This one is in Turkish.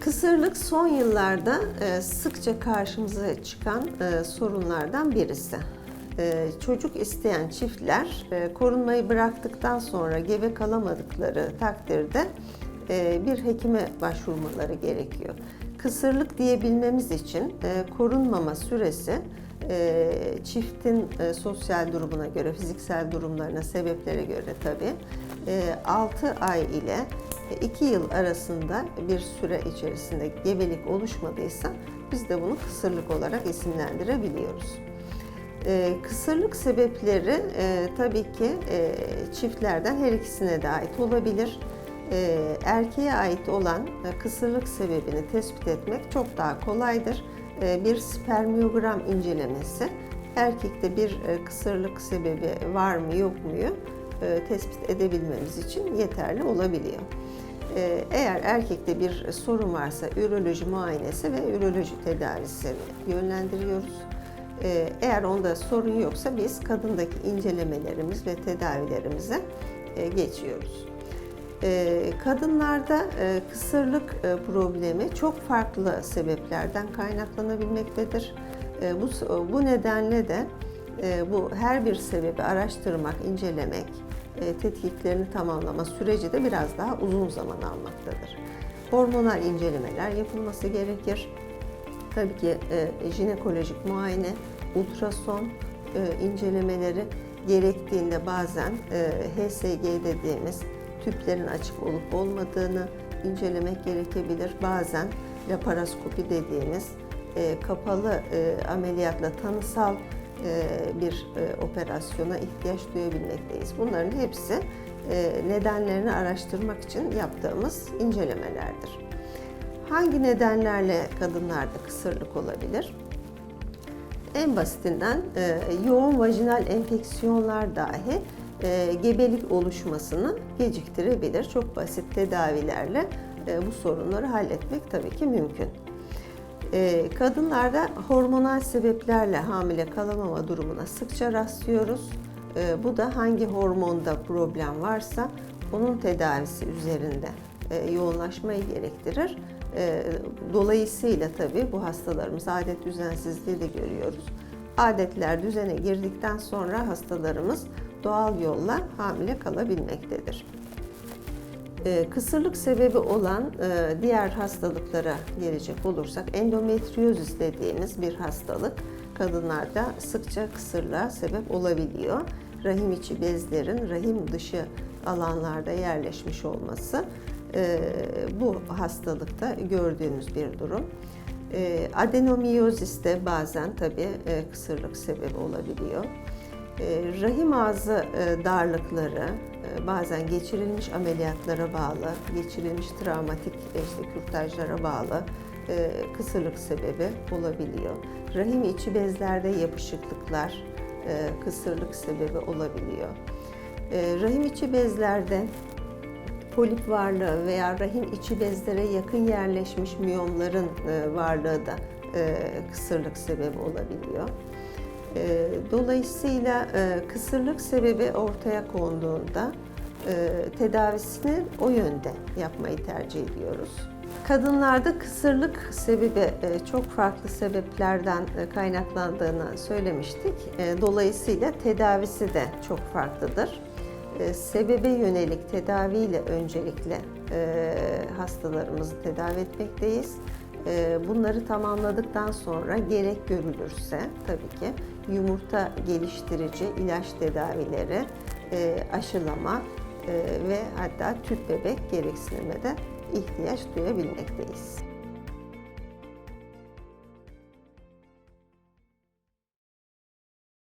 Kısırlık son yıllarda e, sıkça karşımıza çıkan e, sorunlardan birisi. E, Çocuk isteyen çiftler korunmayı bıraktıktan sonra gebe kalamadıkları takdirde bir hekime başvurmaları gerekiyor. Kısırlık diyebilmemiz için korunmama süresi çiftin sosyal durumuna göre, fiziksel durumlarına, sebeplere göre tabii 6 ay ile 2 yıl arasında bir süre içerisinde gebelik oluşmadıysa biz de bunu kısırlık olarak isimlendirebiliyoruz. Ee, kısırlık sebepleri e, tabii ki e, çiftlerden her ikisine de ait olabilir. E, erkeğe ait olan e, kısırlık sebebini tespit etmek çok daha kolaydır. E, bir spermiyogram incelemesi erkekte bir e, kısırlık sebebi var mı yok muyu e, tespit edebilmemiz için yeterli olabiliyor. E, Eğer erkekte bir sorun varsa üroloji muayenesi ve üroloji tedavisi yönlendiriyoruz. E, Eğer onda sorun yoksa biz kadındaki incelemelerimiz ve tedavilerimize geçiyoruz. Kadınlarda kısırlık problemi çok farklı sebeplerden kaynaklanabilmektedir. Bu, nedenle de bu her bir sebebi araştırmak, incelemek, tetkiklerini tamamlama süreci de biraz daha uzun zaman almaktadır. Hormonal incelemeler yapılması gerekir. Tabii ki e, jinekolojik muayene, ultrason e, incelemeleri gerektiğinde bazen e, HSG dediğimiz tüplerin açık olup olmadığını incelemek gerekebilir. Bazen laparoskopi dediğimiz e, kapalı e, ameliyatla tanısal e, bir e, operasyona ihtiyaç duyabilmekteyiz. Bunların hepsi e, nedenlerini araştırmak için yaptığımız incelemelerdir. Hangi nedenlerle kadınlarda kısırlık olabilir? En basitinden e, yoğun vajinal enfeksiyonlar dahi e, gebelik oluşmasını geciktirebilir. Çok basit tedavilerle e, bu sorunları halletmek tabii ki mümkün. E, kadınlarda hormonal sebeplerle hamile kalamama durumuna sıkça rastlıyoruz. E, bu da hangi hormonda problem varsa onun tedavisi üzerinde e, yoğunlaşmayı gerektirir. E, dolayısıyla tabii bu hastalarımız adet düzensizliği de görüyoruz. Adetler düzene girdikten sonra hastalarımız doğal yolla hamile kalabilmektedir. Ee, Kısırlık sebebi olan e, diğer hastalıklara gelecek olursak endometriozis dediğimiz bir hastalık kadınlarda sıkça kısırlığa sebep olabiliyor. Rahim içi bezlerin rahim dışı alanlarda yerleşmiş olması e, bu hastalıkta gördüğümüz bir durum. E, Adenomiyozis de bazen tabii kısırlık sebebi olabiliyor. E, Rahim ağzı e, darlıkları e, bazen geçirilmiş ameliyatlara bağlı, geçirilmiş travmatik işte kürtajlara bağlı kısırlık sebebi olabiliyor. Rahim içi bezlerde yapışıklıklar kısırlık sebebi olabiliyor. Rahim içi bezlerde polip varlığı veya rahim içi bezlere yakın yerleşmiş miyomların varlığı da kısırlık sebebi olabiliyor. E, Dolayısıyla e, kısırlık sebebi ortaya konduğunda e, tedavisini o yönde yapmayı tercih ediyoruz. Kadınlarda kısırlık sebebi e, çok farklı sebeplerden kaynaklandığını söylemiştik. Dolayısıyla tedavisi de çok farklıdır. Sebebe yönelik tedaviyle öncelikle hastalarımızı tedavi etmekteyiz. E, Bunları tamamladıktan sonra gerek görülürse tabii ki yumurta geliştirici ilaç tedavileri, e, aşılama e, ve hatta tüp bebek gereksinime de ihtiyaç duyabilmekteyiz.